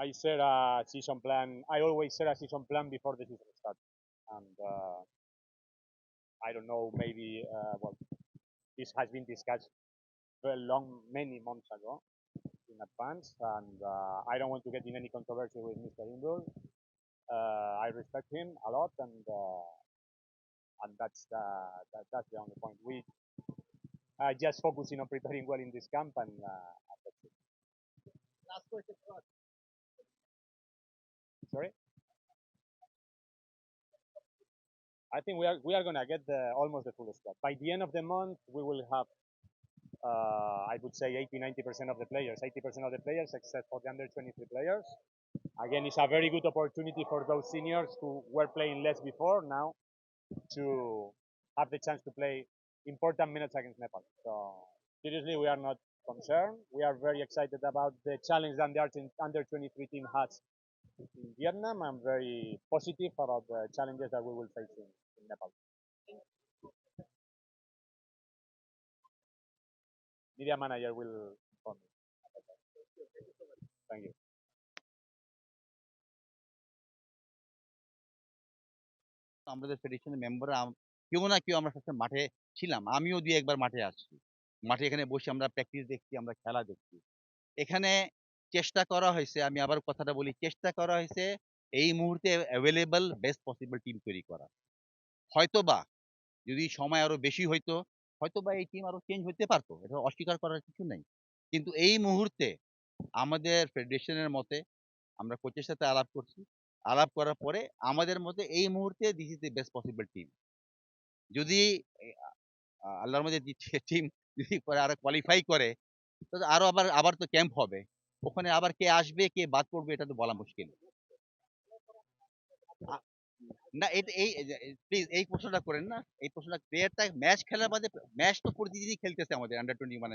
I set a season plan. I always set a season plan before the season starts, and uh, I don't know. Maybe uh, well, this has been discussed very long, many months ago in advance, and uh, I don't want to get in any controversy with Mr. Imbrul. Uh, I respect him a lot, and uh, and that's the, that, that's the only point. We are just focusing on preparing well in this camp, and, uh, that's it. Last question. Sorry. I think we are we are gonna get the almost the full squad. By the end of the month, we will have uh, I would say 80 90 percent of the players, 80 percent of the players except for the under 23 players. Again, it's a very good opportunity for those seniors who were playing less before now to have the chance to play important minutes against Nepal. So seriously, we are not concerned. We are very excited about the challenge that the under 23 team has in Vietnam. I'm very positive about the challenges that we will face in, in Nepal. Media manager will inform me. Thank you. আমাদের ফেডারেশনের member কেউ না কেউ আমরা সবসময় মাঠে ছিলাম আমিও দুই একবার মাঠে আসছি মাঠে এখানে বসে আমরা প্র্যাকটিস দেখছি আমরা খেলা দেখছি এখানে চেষ্টা করা হয়েছে, আমি আবার কথাটা বলি, চেষ্টা করা হয়েছে এই মুহূর্তে অ্যাভেলেবল বেস্ট পসিবল টিম তৈরি করা। হয়তোবা যদি সময় আরও বেশি হইতো, হয়তোবা এই টিম আরও চেঞ্জ হতে পারতো, এটা অস্বীকার করার কিছু নেই। কিন্তু এই মুহূর্তে আমাদের ফেডারেশনের মতে আমরা কোচের সাথে আলাপ করছি, আলাপ করার পরে আমাদের মতে এই মুহূর্তে this is the best possible team যদি আল্লাহর মধ্যে টিম যদি করে আরও কোয়ালিফাই করে তো আরও আবার আবার তো ক্যাম্প হবে। ওখানে আবার কে আসবে, কে বাদ পড়বে, এটা তো বলা মুশকিল। না, এটা, এই প্লিজ এই প্রশ্নটা করেন না। এই প্রশ্নটা প্লেয়ারটা ম্যাচ খেলার বাদে ম্যাচ তো প্রতিদিনই খেলতেছে আমাদের আন্ডার টোয়েন্টি ওয়ান